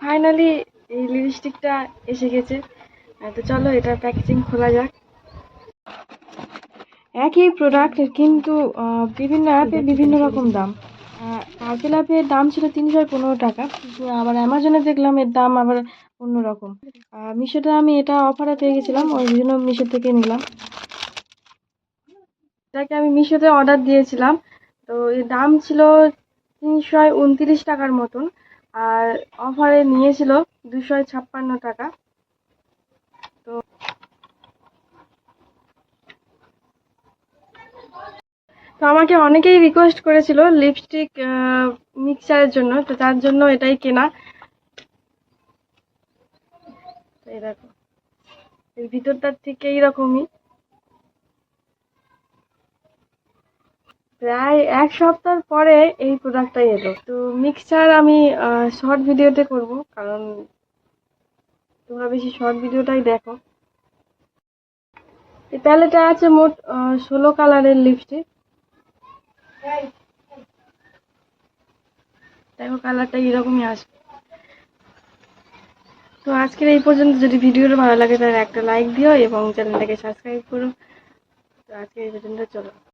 Finally এই লিপস্টিকটা এসে গেছে। তো চলো, এটা প্যাকেজিং খোলা যাক। একই প্রোডাক্ট কিন্তু বিভিন্ন অ্যাপে বিভিন্ন রকম দাম। পার্পেল অ্যাপের দাম ছিল তিনশো পনেরো টাকা আবার অ্যামাজনে দেখলাম এর দাম আবার অন্যরকম মিশোতে আমি এটা অফারে পেয়ে গেছিলাম ওই জন্য মিশো থেকে নিলাম। এটাকে আমি মিশোতে অর্ডার দিয়েছিলাম। তো এর দাম ছিল তিনশো উনত্রিশ টাকার মতন। আর অফারে নিয়েছিল দুশো ছাপ্পান্ন টাকা। তো তো আমাকে অনেকেই রিকোয়েস্ট করেছিল লিপস্টিক মিক্সচারের জন্য, তো তার জন্য এটাই কেনা। এই দেখো, এর ভিতরটার ঠিক এইরকমই। প্রায় এক সপ্তাহ পরে এই প্রোডাক্টটাই এলো। তো মিক্সচার আমি শর্ট ভিডিওতে করব, কারণ তোমরা বেশি শর্ট ভিডিওটাই দেখো। এই প্যালেটে আছে মোট ষোলো কালারের লিপস্টিক দেখো কালারটা এরকমই আসবে। তো আজকের এই পর্যন্ত, যদি ভিডিওটা ভালো লাগে তাহলে একটা লাইক দিও এবং চ্যানেলটাকে সাবস্ক্রাইব করো। তো আজকে এই পর্যন্ত চলো।